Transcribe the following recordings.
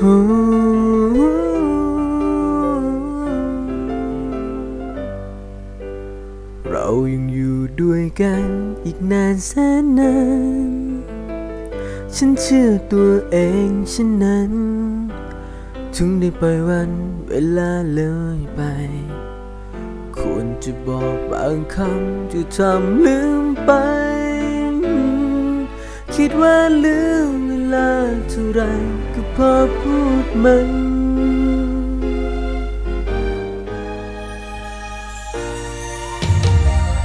เรายังอยู่ด้วยกันอีกนานแสนนาน ฉันเชื่อตัวเองฉันนั้น ถึงได้ปล่อยวันเวลาเลยไปควรจะบอกบางคำจะทำลืมไป คิดว่าลืม ลาเท่าไรก็พอพูดมัน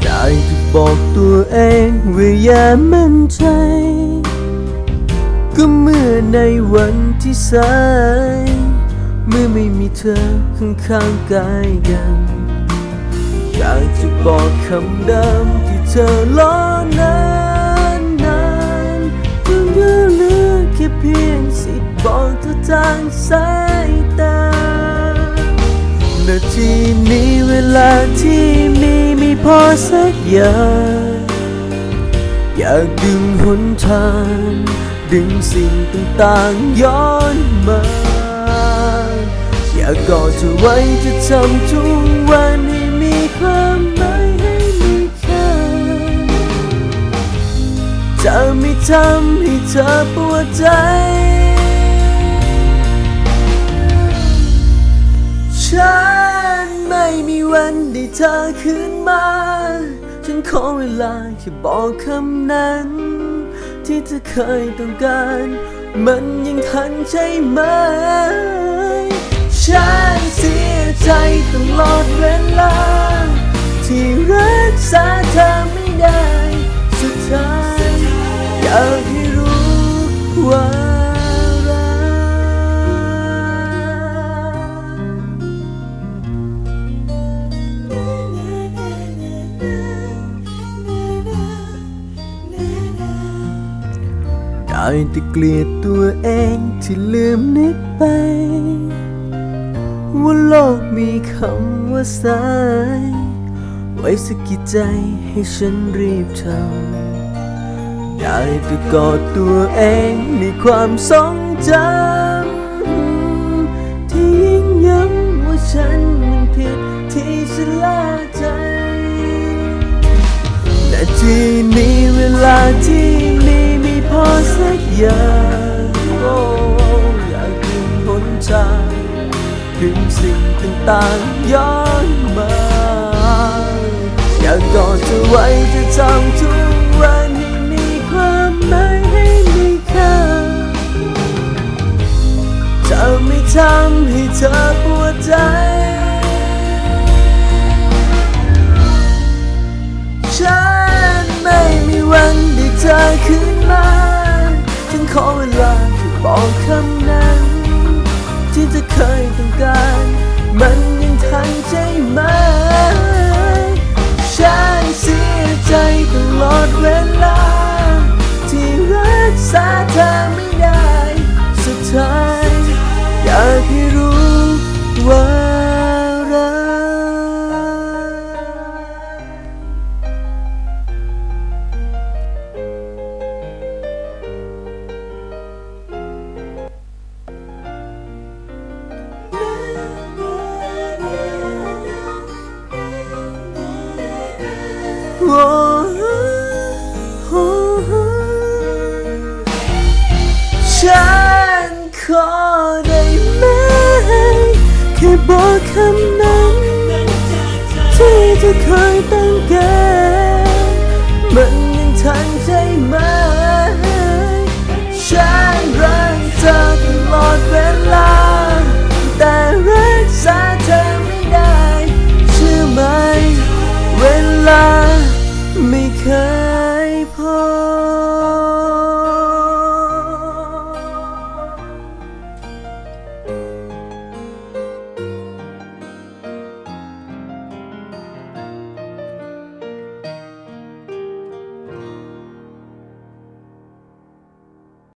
ได้จะบอกตัวเองว่าอย่ามั่นใจ ก็เมื่อในวันที่สาย เมื่อไม่มีเธอข้างๆกายกันอยากจะบอกคำเดิมที่เธอล้อนาน บอกเธอทางสายตา นาทีนี้เวลาที่มีไม่พอสักอย่างอยากดึงหนทาง ดึงสิ่งต่างๆย้อนมา อยากกอดเธอไว้จะทำทุกวันให้มีความหมายให้มีค่าจะไม่ทำให้เธอปวดใจ เธอคืนมา ฉันขอเวลาแค่บอกคำนั้น ที่เธอเคยต้องการ มันยังทันใช่ไหม ฉันเสียใจตลอดเวลา ได้แต่เกลียดตัวเองที่ลืมนึกไป ว่าโลกมีคำว่าสาย ไว้สะกิดใจให้ฉันรีบทำได้แต่กอดตัวเองในความทรงจำที่ยิ่งย้ำว่าฉันมันผิดที่ฉันละใจนาทีนี้เวลาที่ สักอย่างโอ้อยากดึงหนทางดึงสิ่งต่างๆย้อนมา อยากกอดเธอไว้จะทำทุก ฉันขอได้ไหมแค่บอกคำนั้น ที่เธอเคยต้องการ